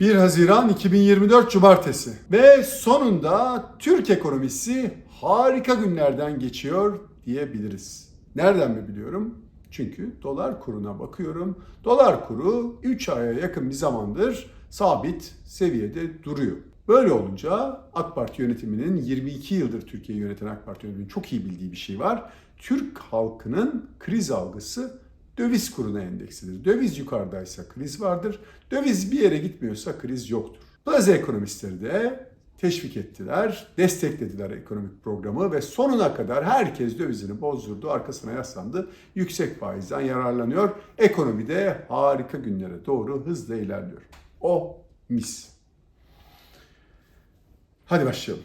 1 Haziran 2024 Cumartesi ve sonunda Türk ekonomisi harika günlerden geçiyor diyebiliriz. Nereden mi biliyorum? Çünkü dolar kuruna bakıyorum. Dolar kuru 3 aya yakın bir zamandır sabit seviyede duruyor. Böyle olunca AK Parti yönetiminin 22 yıldır Türkiye'yi yöneten AK Parti yönetiminin çok iyi bildiği bir şey var. Türk halkının kriz algısı döviz kuruna endeksidir. Döviz yukarıdaysa kriz vardır. Döviz bir yere gitmiyorsa kriz yoktur. Bazı ekonomistleri de teşvik ettiler, desteklediler ekonomik programı ve sonuna kadar herkes dövizini bozdurdu, arkasına yaslandı. Yüksek faizden yararlanıyor. Ekonomide harika günlere doğru hızla ilerliyor. O mis. Hadi başlayalım.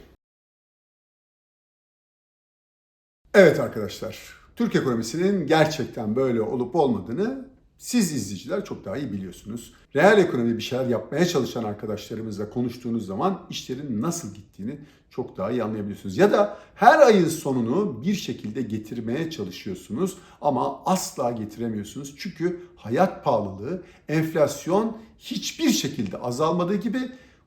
Evet arkadaşlar, Türk ekonomisinin gerçekten böyle olup olmadığını siz izleyiciler çok daha iyi biliyorsunuz. Reel ekonomi bir şeyler yapmaya çalışan arkadaşlarımızla konuştuğunuz zaman işlerin nasıl gittiğini çok daha iyi anlayabiliyorsunuz. Ya da her ayın sonunu bir şekilde getirmeye çalışıyorsunuz ama asla getiremiyorsunuz. Çünkü hayat pahalılığı, enflasyon hiçbir şekilde azalmadığı gibi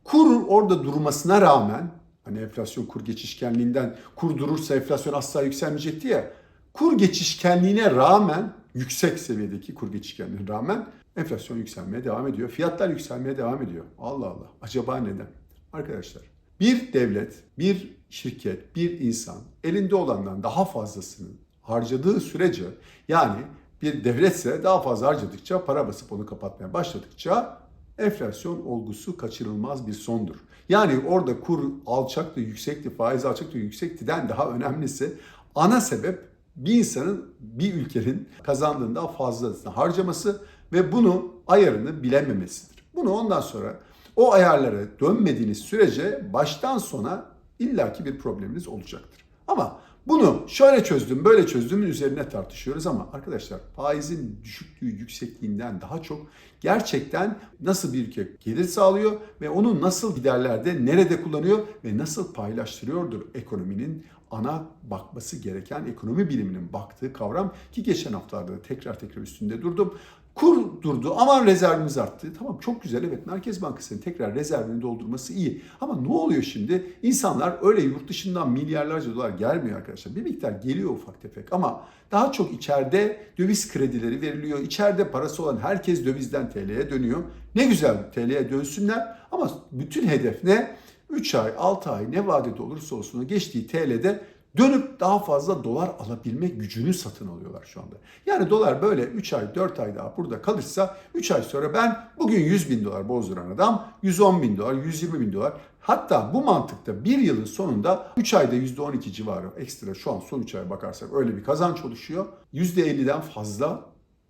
kur orada durmasına rağmen hani enflasyon kur geçişkenliğinden kur durursa enflasyon asla yükselmeyecekti ya kur geçişkenliğine rağmen yüksek seviyedeki kur geçişkenliğine rağmen enflasyon yükselmeye devam ediyor. Fiyatlar yükselmeye devam ediyor. Allah Allah. Acaba neden? Arkadaşlar bir devlet, bir şirket, bir insan elinde olandan daha fazlasını harcadığı sürece yani bir devletse daha fazla harcadıkça para basıp onu kapatmaya başladıkça enflasyon olgusu kaçınılmaz bir sondur. Yani orada kur alçaktı, yüksekti, faiz alçaktı, yüksektiden daha önemlisi ana sebep bir insanın bir ülkenin kazandığından fazlasını harcaması ve bunu ayarını bilememesidir. Bunu ondan sonra o ayarlara dönmediğiniz sürece baştan sona illaki bir probleminiz olacaktır. Ama bunu şöyle çözdüm, böyle çözdümün üzerine tartışıyoruz ama arkadaşlar faizin düşüklüğü, yüksekliğinden daha çok gerçekten nasıl bir gelir sağlıyor ve onu nasıl giderlerde, nerede kullanıyor ve nasıl paylaştırıyordur ekonominin ana bakması gereken ekonomi biliminin baktığı kavram ki geçen haftalarda da tekrar tekrar üstünde durdum. Kur durdu aman rezervimiz arttı. Tamam çok güzel evet Merkez Bankası'nın tekrar rezervini doldurması iyi. Ama ne oluyor şimdi? İnsanlar öyle yurt dışından milyarlarca dolar gelmiyor arkadaşlar. Bir miktar geliyor ufak tefek ama daha çok içeride döviz kredileri veriliyor. İçeride parası olan herkes dövizden TL'ye dönüyor. Ne güzel TL'ye dönsünler ama bütün hedef ne? 3 ay, 6 ay ne vadede olursa olsun geçtiği TL'de dönüp daha fazla dolar alabilme gücünü satın alıyorlar şu anda. Yani dolar böyle 3 ay 4 ay daha burada kalırsa 3 ay sonra ben bugün 100 bin dolar bozduran adam 110 bin dolar 120 bin dolar hatta bu mantıkta bir yılın sonunda 3 ayda %12 civarı ekstra şu an son 3 aya bakarsak öyle bir kazanç oluşuyor. %50'den fazla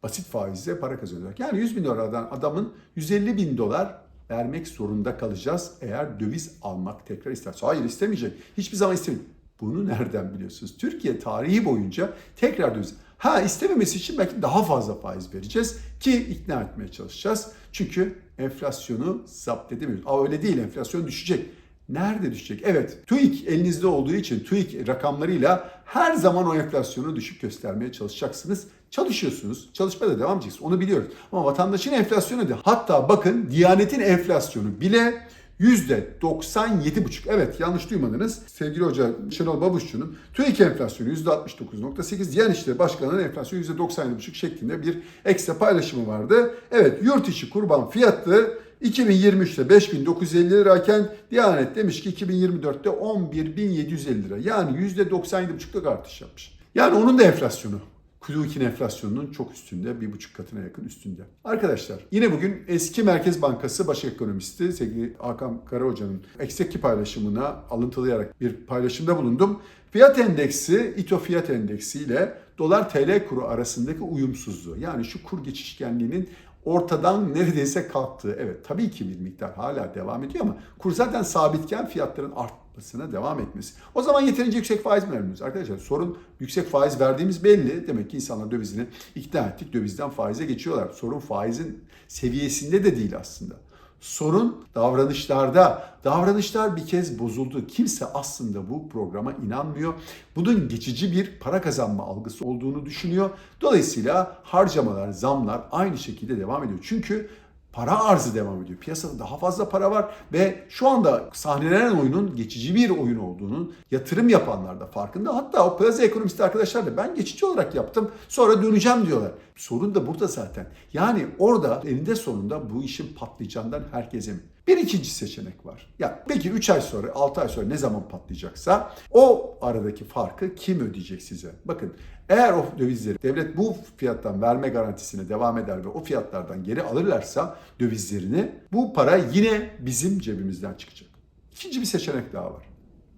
basit faizle para kazanıyorlar. Yani 100 bin dolardan adamın 150 bin dolar vermek zorunda kalacağız eğer döviz almak tekrar isterse. Hayır istemeyecek. Hiçbir zaman istemeyecek. Bunu nereden biliyorsunuz? Türkiye tarihi boyunca tekrar döviz. Ha istememesi için belki daha fazla faiz vereceğiz ki ikna etmeye çalışacağız. Çünkü enflasyonu zapt edemiyoruz. Aa öyle değil enflasyon düşecek. Nerede düşecek? Evet TÜİK elinizde olduğu için TÜİK rakamlarıyla her zaman o enflasyonu düşük göstermeye çalışacaksınız. Çalışıyorsunuz. Çalışmaya da devam edeceksiniz. Onu biliyoruz. Ama vatandaşın enflasyonu da hatta bakın Diyanet'in enflasyonu bile %97,5. Evet yanlış duymadınız. Sevgili hoca Şenol Babuşçu'nun TÜİK enflasyonu %69,8. Diyanet İşleri Başkanı'nın enflasyonu %97,5 şeklinde bir ekstra paylaşımı vardı. Evet yurt içi kurban fiyatı 2023'te 5950 lirayken Diyanet demiş ki 2024'te 11750 lira. Yani %97,5'lık artış yapmış. Yani onun da enflasyonu. TÜİK'in enflasyonunun çok üstünde, bir buçuk katına yakın üstünde. Arkadaşlar yine bugün eski Merkez Bankası baş ekonomisti sevgili Hakan Karahoca'nın ekseki paylaşımına alıntılayarak bir paylaşımda bulundum. Fiyat endeksi, İTO fiyat endeksi ile dolar TL kuru arasındaki uyumsuzluğu yani şu kur geçişkenliğinin ortadan neredeyse kalktığı. Evet tabii ki bir miktar hala devam ediyor ama kur zaten sabitken fiyatların artmasına devam etmesi. O zaman yeterince yüksek faiz mi vermiyoruz? Arkadaşlar sorun yüksek faiz verdiğimiz belli. Demek ki insanlar dövizini ikna ettik. Dövizden faize geçiyorlar. Sorun faizin seviyesinde de değil aslında. Sorun davranışlarda. Davranışlar bir kez bozuldu. Kimse aslında bu programa inanmıyor. Bunun geçici bir para kazanma algısı olduğunu düşünüyor. Dolayısıyla harcamalar, zamlar aynı şekilde devam ediyor. Çünkü para arzı devam ediyor. Piyasada daha fazla para var ve şu anda sahnelenen oyunun geçici bir oyun olduğunu yatırım yapanlar da farkında. Hatta o plaza ekonomisti arkadaşlar da ben geçici olarak yaptım sonra döneceğim diyorlar. Sorun da burada zaten. Yani orada eninde sonunda bu işin patlayacağından herkes emin. Bir ikinci seçenek var. Ya belki 3 ay sonra, 6 ay sonra ne zaman patlayacaksa o aradaki farkı kim ödeyecek size? Bakın eğer o dövizleri devlet bu fiyattan verme garantisine devam eder ve o fiyatlardan geri alırlarsa dövizlerini bu para yine bizim cebimizden çıkacak. İkinci bir seçenek daha var.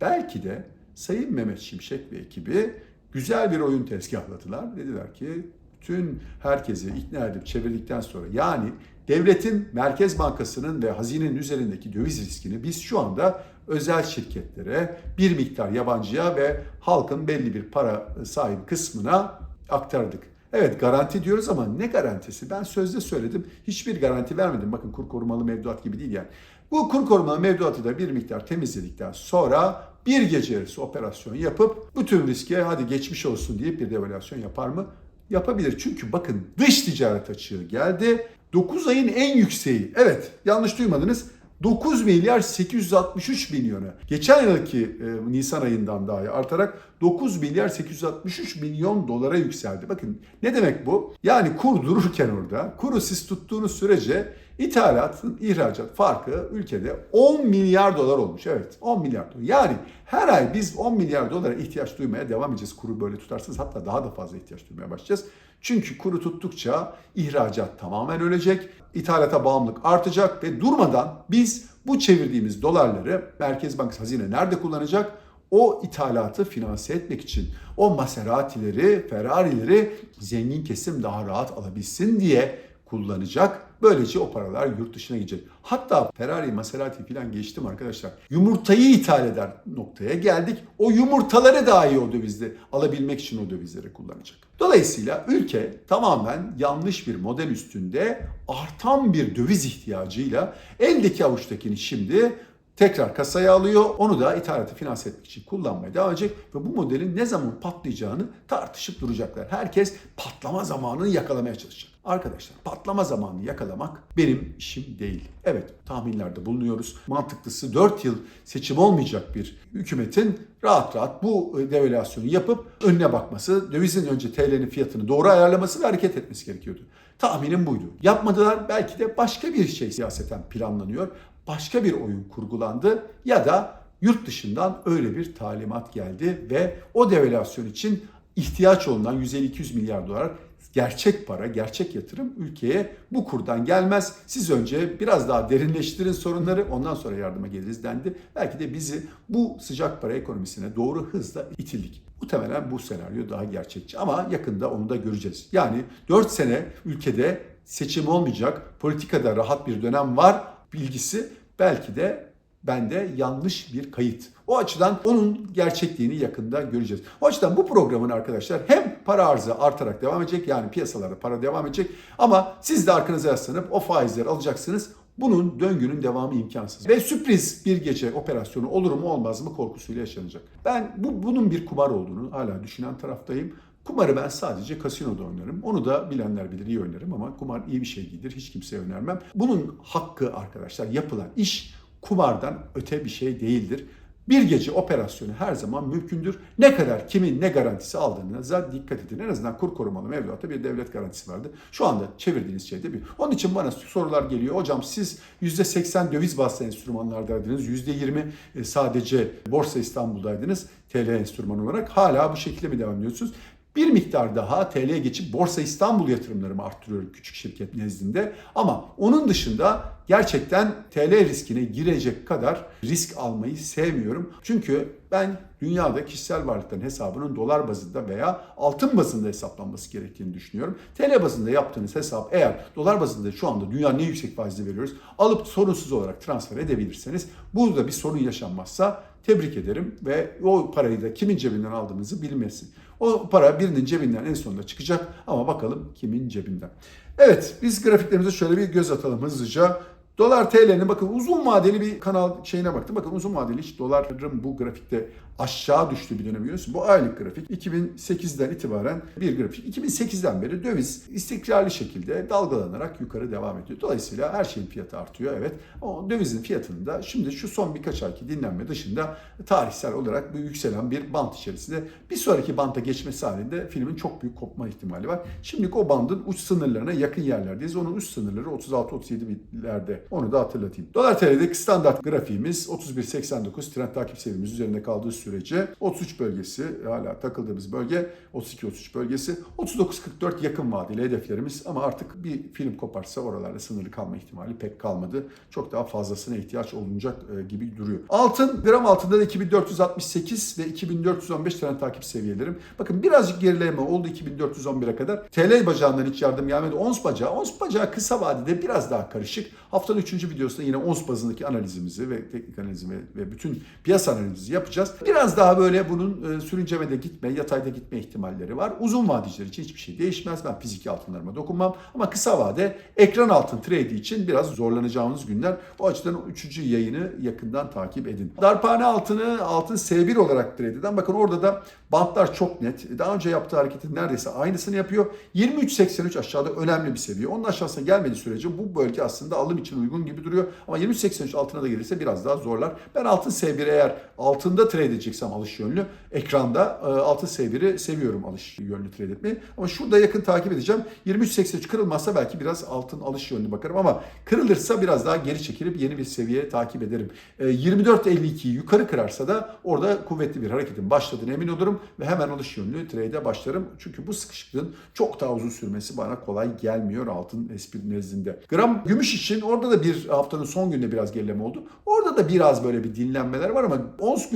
Belki de Sayın Mehmet Şimşek ve ekibi güzel bir oyun tezgahladılar. Dediler ki bütün herkesi ikna edip çevirdikten sonra yani devletin Merkez Bankası'nın ve hazinenin üzerindeki döviz riskini biz şu anda özel şirketlere bir miktar yabancıya ve halkın belli bir para sahibi kısmına aktardık. Evet garanti diyoruz ama ne garantisi? Ben sözde söyledim. Hiçbir garanti vermedim. Bakın kur korumalı mevduat gibi değil yani. Bu kur korumalı mevduatı da bir miktar temizledikten sonra bir gece yarısı operasyon yapıp bütün riske hadi geçmiş olsun deyip bir devalüasyon yapar mı? Yapabilir. Çünkü bakın dış ticaret açığı geldi. 9 ayın en yükseği. Evet yanlış duymadınız. 9 milyar 863 milyonu. Geçen yılki e, Nisan ayından daha artarak 9 milyar 863 milyon dolara yükseldi. Bakın ne demek bu? Yani kur dururken orada kuru siz tuttuğunuz sürece ithalatın ihracat farkı ülkede 10 milyar dolar olmuş. Evet 10 milyar dolar. Yani her ay biz 10 milyar dolara ihtiyaç duymaya devam edeceğiz. Kuru böyle tutarsanız hatta daha da fazla ihtiyaç duymaya başlayacağız. Çünkü kuru tuttukça ihracat tamamen ölecek, ithalata bağımlılık artacak ve durmadan biz bu çevirdiğimiz dolarları Merkez Bankası hazine nerede kullanacak? O ithalatı finanse etmek için o Maserati'leri, Ferrari'leri zengin kesim daha rahat alabilsin diye kullanacak. Böylece o paralar yurt dışına gidecek. Hatta Ferrari, Maserati falan geçtim arkadaşlar. Yumurtayı ithal eder noktaya geldik. O yumurtaları dahi o dövizde alabilmek için o dövizleri kullanacak. Dolayısıyla ülke tamamen yanlış bir model üstünde artan bir döviz ihtiyacıyla eldeki avuçtakini şimdi tekrar kasaya alıyor. Onu da ithalatı finanse etmek için kullanmaya devam edecek ve bu modelin ne zaman patlayacağını tartışıp duracaklar. Herkes patlama zamanını yakalamaya çalışacak. Arkadaşlar patlama zamanını yakalamak benim işim değil. Evet tahminlerde bulunuyoruz. Mantıklısı 4 yıl seçim olmayacak bir hükümetin rahat rahat bu devalüasyonu yapıp önüne bakması, dövizin önce TL'nin fiyatını doğru ayarlaması ve hareket etmesi gerekiyordu. Tahminim buydu. Yapmadılar. Belki de başka bir şey siyaseten planlanıyor. Başka bir oyun kurgulandı ya da yurt dışından öyle bir talimat geldi ve o devalüasyon için ihtiyaç olunan 150-200 milyar dolar gerçek para, gerçek yatırım ülkeye bu kurdan gelmez. Siz önce biraz daha derinleştirin sorunları ondan sonra yardıma geliriz dendi. Belki de bizi bu sıcak para ekonomisine doğru hızla itildik. Muhtemelen bu senaryo daha gerçekçi ama yakında onu da göreceğiz. Yani 4 sene ülkede seçim olmayacak, politikada rahat bir dönem var bilgisi belki de bende yanlış bir kayıt. O açıdan onun gerçekliğini yakında göreceğiz. O açıdan bu programın arkadaşlar hem para arzı artarak devam edecek yani piyasalarda para devam edecek ama siz de arkanıza yaslanıp o faizleri alacaksınız. Bunun döngünün devamı imkansız. Ve sürpriz bir gece operasyonu olur mu olmaz mı korkusuyla yaşanacak. Ben bu bunun bir kumar olduğunu hala düşünen taraftayım. Kumarı ben sadece kasinoda oynarım. Onu da bilenler bilir iyi oynarım ama kumar iyi bir şey değildir. Hiç kimseye önermem. Bunun hakkı arkadaşlar yapılan iş kumardan öte bir şey değildir. Bir gece operasyonu her zaman mümkündür. Ne kadar kimin ne garantisi aldığınıza dikkat edin. En azından kur korumalı mevduatta bir devlet garantisi vardı. Şu anda çevirdiğiniz şey de bir. Onun için bana sorular geliyor. Hocam siz %80 döviz bazlı enstrümanlardaydınız. %20 e, sadece Borsa İstanbul'daydınız. TL enstrüman olarak. Hala bu şekilde mi devam ediyorsunuz? Bir miktar daha TL'ye geçip Borsa İstanbul yatırımlarımı arttırıyorum küçük şirket nezdinde. Ama onun dışında gerçekten TL riskine girecek kadar risk almayı sevmiyorum. Çünkü ben dünyada kişisel varlıkların hesabının dolar bazında veya altın bazında hesaplanması gerektiğini düşünüyorum. TL bazında yaptığınız hesap eğer dolar bazında şu anda dünyanın en yüksek faizli veriyoruz alıp sorunsuz olarak transfer edebilirseniz burada bir sorun yaşanmazsa tebrik ederim ve o parayı da kimin cebinden aldığınızı bilmesin. O para birinin cebinden en sonunda çıkacak ama bakalım kimin cebinden. Evet biz grafiklerimize şöyle bir göz atalım hızlıca. Dolar TL'nin bakın uzun vadeli bir kanal şeyine baktım. Bakın uzun vadeli hiç doların bu grafikte aşağı düştüğü bir dönem görüyorsunuz. Bu aylık grafik 2008'den itibaren bir grafik. 2008'den beri döviz istikrarlı şekilde dalgalanarak yukarı devam ediyor. Dolayısıyla her şeyin fiyatı artıyor evet. Ama dövizin fiyatının da şimdi şu son birkaç ayki dinlenme dışında tarihsel olarak bir yükselen bir bant içerisinde bir sonraki banta geçmesi halinde filmin çok büyük kopma ihtimali var. Şimdilik o bandın uç sınırlarına yakın yerlerdeyiz. Onun uç sınırları 36-37 binlerde. Onu da hatırlatayım. Dolar TL'deki standart grafiğimiz 31.89 trend takip seviyemiz üzerinde kaldığı sürece 33 bölgesi hala takıldığımız bölge 32-33 bölgesi 39-44 yakın vadeli hedeflerimiz ama artık bir film koparsa oralarda sınırlı kalma ihtimali pek kalmadı. Çok daha fazlasına ihtiyaç olunacak e, gibi duruyor. Altın gram altında da 2468 ve 2415 trend takip seviyelerim. Bakın birazcık gerileme oldu 2411'e kadar. TL bacağından hiç yardım gelmedi. Ons bacağı. Ons bacağı kısa vadede biraz daha karışık. Haftanın 3. videosunda yine ons bazındaki analizimizi ve teknik analizimi ve bütün piyasa analizimizi yapacağız. Biraz daha böyle bunun e, sürüncemede gitme, yatayda gitme ihtimalleri var. Uzun vadeciler için hiçbir şey değişmez. Ben fiziki altınlarıma dokunmam. Ama kısa vade ekran altın trade için biraz zorlanacağımız günler. O açıdan 3. yayını yakından takip edin. Darphane altını altın S1 olarak trade eden. Bakın orada da bantlar çok net. Daha önce yaptığı hareketin neredeyse aynısını yapıyor. 23.83 aşağıda önemli bir seviye. Onun aşağısına gelmediği sürece bu bölge aslında alım için uygun gibi duruyor. Ama 23.83 altına da gelirse biraz daha zorlar. Ben altın S1 eğer altında trade edeceksem alış yönlü ekranda e, altın S1'i seviyorum alış yönlü trade etmeyi. Ama şurada yakın takip edeceğim. 23.83 kırılmazsa belki biraz altın alış yönlü bakarım ama kırılırsa biraz daha geri çekilip yeni bir seviye takip ederim. E, 24.52'yi yukarı kırarsa da orada kuvvetli bir hareketin başladığını emin olurum ve hemen alış yönlü trade'e başlarım. Çünkü bu sıkışıklığın çok daha uzun sürmesi bana kolay gelmiyor altın espri nezdinde. Gram gümüş için orada da bir haftanın son gününde biraz gerileme oldu. Orada da biraz böyle bir dinlenmeler var ama ons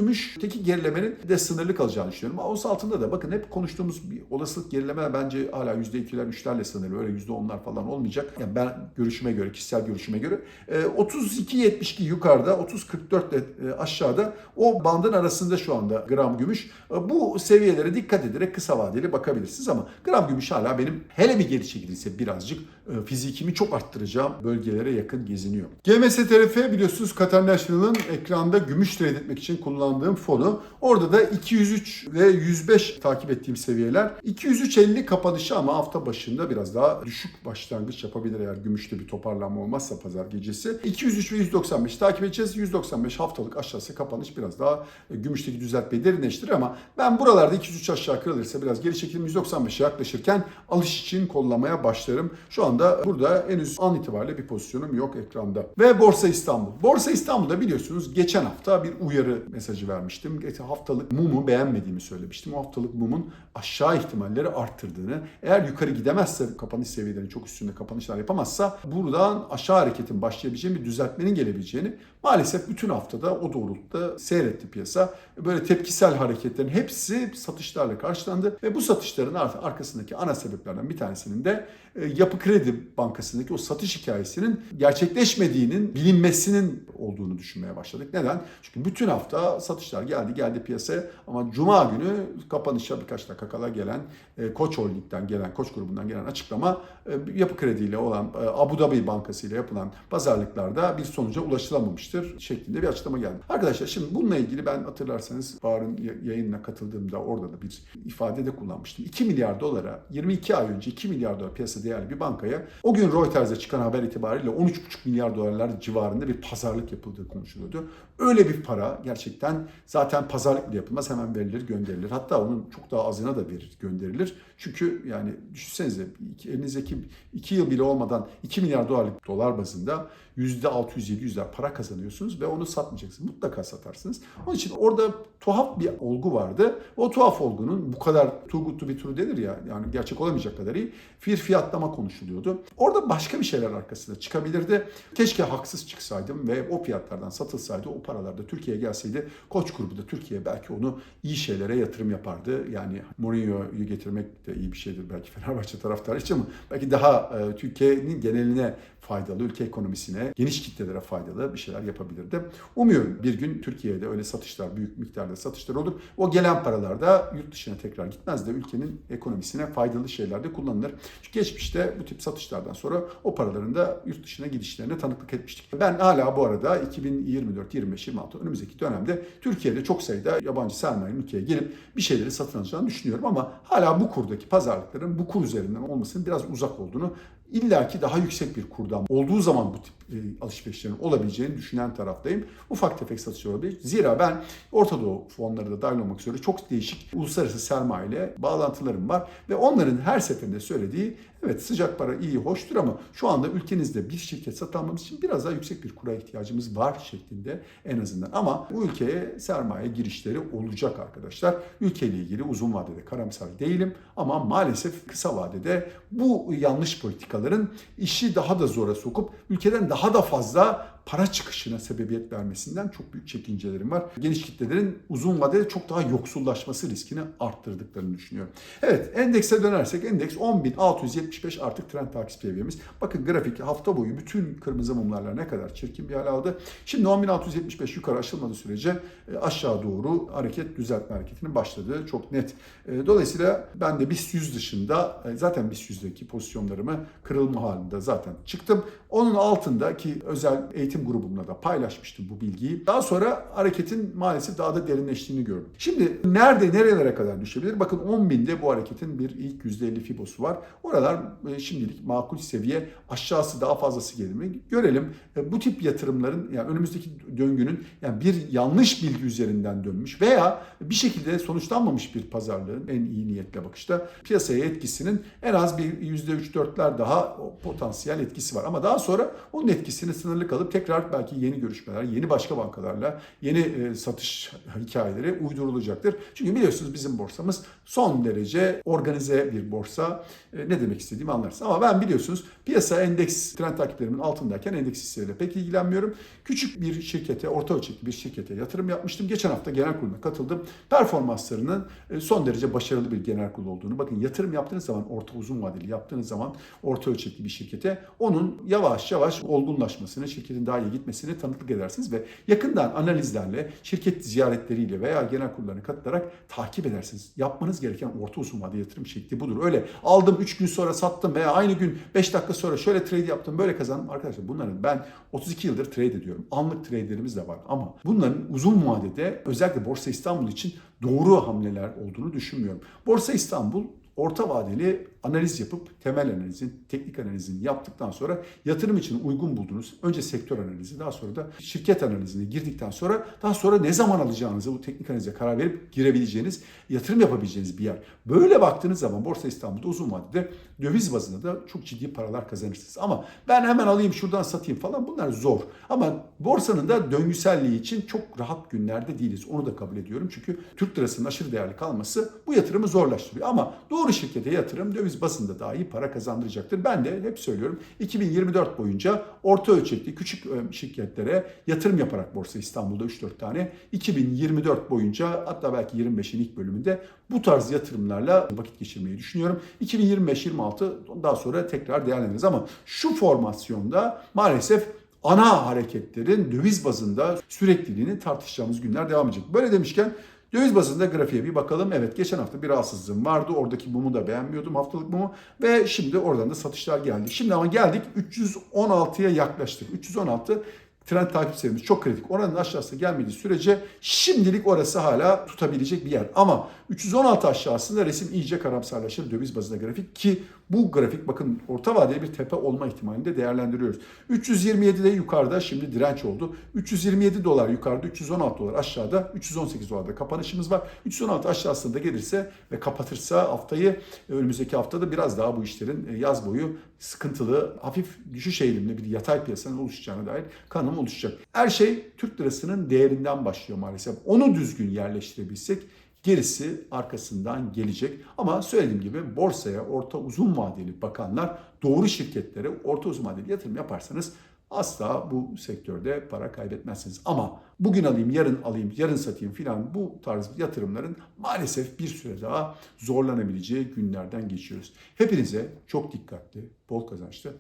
gümüşteki gerilemenin de sınırlı kalacağını düşünüyorum. Ons altında da bakın hep konuştuğumuz bir olasılık gerilemeler bence hala %2'ler 3'lerle sınırlı. Öyle %10'lar falan olmayacak. Yani ben görüşüme göre, kişisel görüşüme göre e, 32.72 yukarıda, 30.44 de e, aşağıda o bandın arasında şu anda gram gümüş. E, Bu seviyelere dikkat ederek kısa vadeli bakabilirsiniz ama gram gümüş hala benim hele bir geri çekilirse birazcık e, fizikimi çok arttıracağım bölgelere yakın geziniyor. GMS TRF biliyorsunuz Qatar National'ın ekranda gümüş trade etmek için kullandığım fonu. Orada da 203 ve 105 takip ettiğim seviyeler. 203.50 kapanışı ama hafta başında biraz daha düşük başlangıç yapabilir eğer gümüşte bir toparlanma olmazsa pazar gecesi. 203 ve 195 takip edeceğiz. 195 haftalık aşağısı kapanış biraz daha e, gümüşteki düzeltmeyi derinleştirir ama ben buralarda 203 aşağı kırılırsa biraz geri çekilim 195'e yaklaşırken alış için kollamaya başlarım. Şu anda burada henüz an itibariyle bir pozisyonum yok ekranda. Ve Borsa İstanbul. Borsa İstanbul'da biliyorsunuz geçen hafta bir uyarı mesajı vermiştim. Geçen haftalık mumu beğenmediğimi söylemiştim. O haftalık mumun aşağı ihtimalleri arttırdığını, eğer yukarı gidemezse kapanış seviyelerinin çok üstünde kapanışlar yapamazsa buradan aşağı hareketin başlayabileceğini bir düzeltmenin gelebileceğini maalesef bütün haftada o doğrultuda seyretti piyasa. Böyle tepkisel hareketlerin hepsi satışlarla karşılandı ve bu satışların arkasındaki ana sebeplerden bir tanesinin de e, Yapı Kredi Bankası'ndaki o satış hikayesinin gerçekleşmediğinin bilinmesinin olduğunu düşünmeye başladık. Neden? Çünkü bütün hafta satışlar geldi geldi piyasaya ama Cuma günü kapanışa birkaç dakika kala gelen e, Koç Holding'den gelen, Koç grubundan gelen açıklama e, Yapı Kredi ile olan e, Abu Dhabi Bankası ile yapılan pazarlıklarda bir sonuca ulaşılamamıştır şeklinde bir açıklama geldi. Arkadaşlar şimdi bununla ilgili ben hatırlarsanız Bahar'ın yayınına katıldığımda orada da bir ifade de kullanmıştım. 2 milyar dolara 22 ay önce 2 milyar dolar piyasa değerli bir bankaya o gün Reuters'e çıkan haber itibariyle 13,5 milyar dolarlar civarında bir pazarlık yapıldığı konuşuluyordu. Öyle bir para gerçekten zaten pazarlık bile yapılmaz hemen verilir gönderilir. Hatta onun çok daha azına da verir gönderilir. Çünkü yani düşünsenize elinizdeki 2 yıl bile olmadan 2 milyar dolarlık dolar bazında %600-700'ler para kazanıyorsunuz ve onu satmayacaksınız. Mutlaka satarsınız. Onun için orada tuhaf bir olgu vardı. O tuhaf olgunun bu kadar too good to be true denir ya yani gerçek olamayacak kadar iyi bir fiyatlama konuşuluyordu. Orada başka bir şeyler arkasında çıkabilirdi. Keşke haksız çıksaydım ve o fiyatlardan satılsaydı o paralar da Türkiye'ye gelseydi Koç grubu da Türkiye belki onu iyi şeylere yatırım yapardı. Yani Mourinho'yu getirmek de iyi bir şeydir belki Fenerbahçe taraftarı için ama belki daha e, Türkiye'nin geneline faydalı, ülke ekonomisine ülkesine, geniş kitlelere faydalı bir şeyler yapabilirdi. Umuyorum bir gün Türkiye'de öyle satışlar, büyük miktarda satışlar olur. O gelen paralar da yurt dışına tekrar gitmez de ülkenin ekonomisine faydalı şeylerde kullanılır. Çünkü geçmişte bu tip satışlardan sonra o paraların da yurt dışına gidişlerine tanıklık etmiştik. Ben hala bu arada 2024, 25, 26 önümüzdeki dönemde Türkiye'de çok sayıda yabancı sermayenin ülkeye gelip bir şeyleri satın alacağını düşünüyorum ama hala bu kurdaki pazarlıkların bu kur üzerinden olmasının biraz uzak olduğunu illaki daha yüksek bir kurdan olduğu zaman bu tip e, alışverişlerin olabileceğini düşünen taraftayım. Ufak tefek satışlar olabilir. Zira ben Orta Doğu fonları da dahil olmak üzere çok değişik uluslararası sermaye ile bağlantılarım var ve onların her seferinde söylediği evet sıcak para iyi hoştur ama şu anda ülkenizde bir şirket satın almamız için biraz daha yüksek bir kura ihtiyacımız var şeklinde en azından. Ama bu ülkeye sermaye girişleri olacak arkadaşlar. Ülkeyle ilgili uzun vadede karamsar değilim ama maalesef kısa vadede bu yanlış politikaların işi daha da zora sokup ülkeden daha da fazla para çıkışına sebebiyet vermesinden çok büyük çekincelerim var. Geniş kitlelerin uzun vadede çok daha yoksullaşması riskini arttırdıklarını düşünüyorum. Evet endekse dönersek endeks 10.675 artık trend takip seviyemiz. Bakın grafik hafta boyu bütün kırmızı mumlarla ne kadar çirkin bir hal aldı. Şimdi 10.675 yukarı aşılmadığı sürece e, aşağı doğru hareket düzeltme hareketinin başladığı çok net. E, Dolayısıyla ben de BIST 100 dışında e, zaten BIST 100'deki pozisyonlarımı kırılma halinde zaten çıktım. Onun altındaki özel eğitim grubumla da paylaşmıştım bu bilgiyi. Daha sonra hareketin maalesef daha da derinleştiğini gördüm. Şimdi nerede nerelere kadar düşebilir? Bakın 10.000'de bu hareketin bir ilk %50 fibosu var. Oralar e, şimdilik makul seviye. Aşağısı daha fazlası gelir mi? Görelim. E, Bu tip yatırımların yani önümüzdeki döngünün yani bir yanlış bilgi üzerinden dönmüş veya bir şekilde sonuçlanmamış bir pazarlığın en iyi niyetle bakışta piyasaya etkisinin en az bir %3-4'ler daha potansiyel etkisi var. Ama daha sonra onun etkisini sınırlı kalıp tekrar belki yeni görüşmeler, yeni başka bankalarla yeni e, satış hikayeleri uydurulacaktır. Çünkü biliyorsunuz bizim borsamız son derece organize bir borsa. E, ne demek istediğimi anlarsınız. Ama ben biliyorsunuz piyasa endeks trend takiplerimin altındayken endeks hisseleriyle pek ilgilenmiyorum. Küçük bir şirkete, orta ölçekli bir şirkete yatırım yapmıştım. Geçen hafta genel kuruluna katıldım. Performanslarının e, son derece başarılı bir genel kurul olduğunu. Bakın yatırım yaptığınız zaman, orta uzun vadeli yaptığınız zaman orta ölçekli bir şirkete onun yavaş yavaş olgunlaşmasını, şirketin daha iyi gitmesini tanıklık edersiniz ve yakından analizlerle, şirket ziyaretleriyle veya genel kurullarına katılarak takip edersiniz. Yapmanız gereken orta uzun vadeli yatırım şekli budur. Öyle aldım 3 gün sonra sattım veya aynı gün 5 dakika sonra şöyle trade yaptım, böyle kazandım. Arkadaşlar bunların ben 32 yıldır trade ediyorum. Anlık trade'lerimiz de var ama bunların uzun vadede özellikle Borsa İstanbul için doğru hamleler olduğunu düşünmüyorum. Borsa İstanbul orta vadeli analiz yapıp temel analizin, teknik analizini yaptıktan sonra yatırım için uygun bulduğunuz önce sektör analizi daha sonra da şirket analizine girdikten sonra daha sonra ne zaman alacağınızı bu teknik analize karar verip girebileceğiniz, yatırım yapabileceğiniz bir yer. Böyle baktığınız zaman Borsa İstanbul'da uzun vadede döviz bazında da çok ciddi paralar kazanırsınız. Ama ben hemen alayım şuradan satayım falan bunlar zor. Ama borsanın da döngüselliği için çok rahat günlerde değiliz. Onu da kabul ediyorum. Çünkü Türk lirasının aşırı değerli kalması bu yatırımı zorlaştırıyor. Ama doğru şirkete yatırım döviz basında daha iyi para kazandıracaktır. Ben de hep söylüyorum 2024 boyunca orta ölçekli küçük e, şirketlere yatırım yaparak Borsa İstanbul'da 3-4 tane 2024 boyunca hatta belki 25'in ilk bölümünde bu tarz yatırımlarla vakit geçirmeyi düşünüyorum. 2025-26 daha sonra tekrar değerlendiririz ama şu formasyonda maalesef ana hareketlerin döviz bazında sürekliliğini tartışacağımız günler devam edecek. Böyle demişken Döviz bazında grafiğe bir bakalım. Evet geçen hafta bir rahatsızlığım vardı. Oradaki mumu da beğenmiyordum haftalık mumu. Ve şimdi oradan da satışlar geldi. Şimdi ama geldik 316'ya yaklaştık. 316 trend takip seviyemiz çok kritik. Oranın aşağısına gelmediği sürece şimdilik orası hala tutabilecek bir yer. Ama 316 aşağısında resim iyice karamsarlaşır döviz bazında grafik ki bu grafik bakın orta vadeli bir tepe olma ihtimalini de değerlendiriyoruz. 327'de yukarıda şimdi direnç oldu. 327 dolar yukarıda, 316 dolar aşağıda, 318 dolarda kapanışımız var. 316 aşağısında gelirse ve kapatırsa haftayı önümüzdeki haftada biraz daha bu işlerin yaz boyu sıkıntılı, hafif düşüş eğilimli bir yatay piyasanın oluşacağına dair kanım oluşacak. Her şey Türk lirasının değerinden başlıyor maalesef. Onu düzgün yerleştirebilsek Gerisi arkasından gelecek. Ama söylediğim gibi borsaya orta uzun vadeli bakanlar doğru şirketlere orta uzun vadeli yatırım yaparsanız asla bu sektörde para kaybetmezsiniz. Ama bugün alayım, yarın alayım, yarın satayım filan bu tarz yatırımların maalesef bir süre daha zorlanabileceği günlerden geçiyoruz. Hepinize çok dikkatli, bol kazançlı,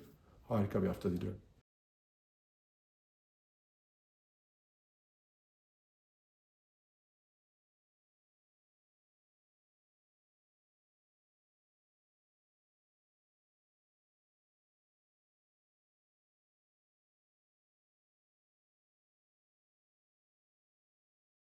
harika bir hafta diliyorum.